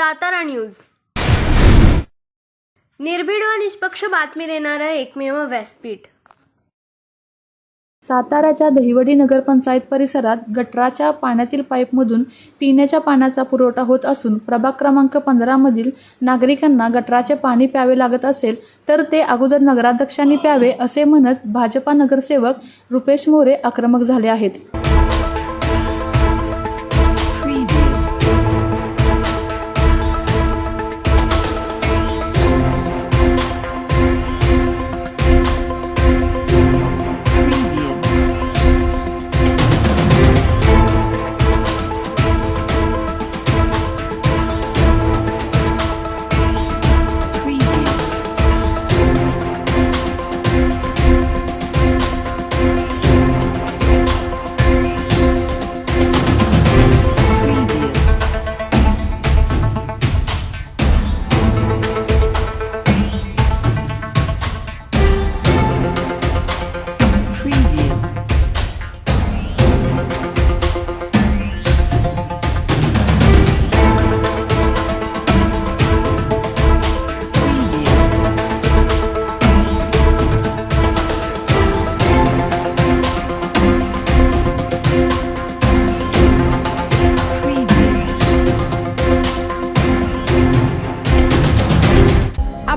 Satara news. निर्भीड व निष्पक्ष बातमी देणारं एकमेव व्यासपीठ. साताराच्या दहिवडी नगरपंचायत परिसरात गटराच्या पाण्यातील पाईपमधून पिण्याच्या पाण्याचा पुरवठा होत असून प्रभाग क्रमांक पंधरामधील नागरिकांना गटराचे पाणी प्यावे लागत असेल तर ते अगोदर नगराध्यक्षांनी प्यावे असे म्हणत भाजपा नगरसेवक रुपेश मोरे आक्रमक झाले आहेत.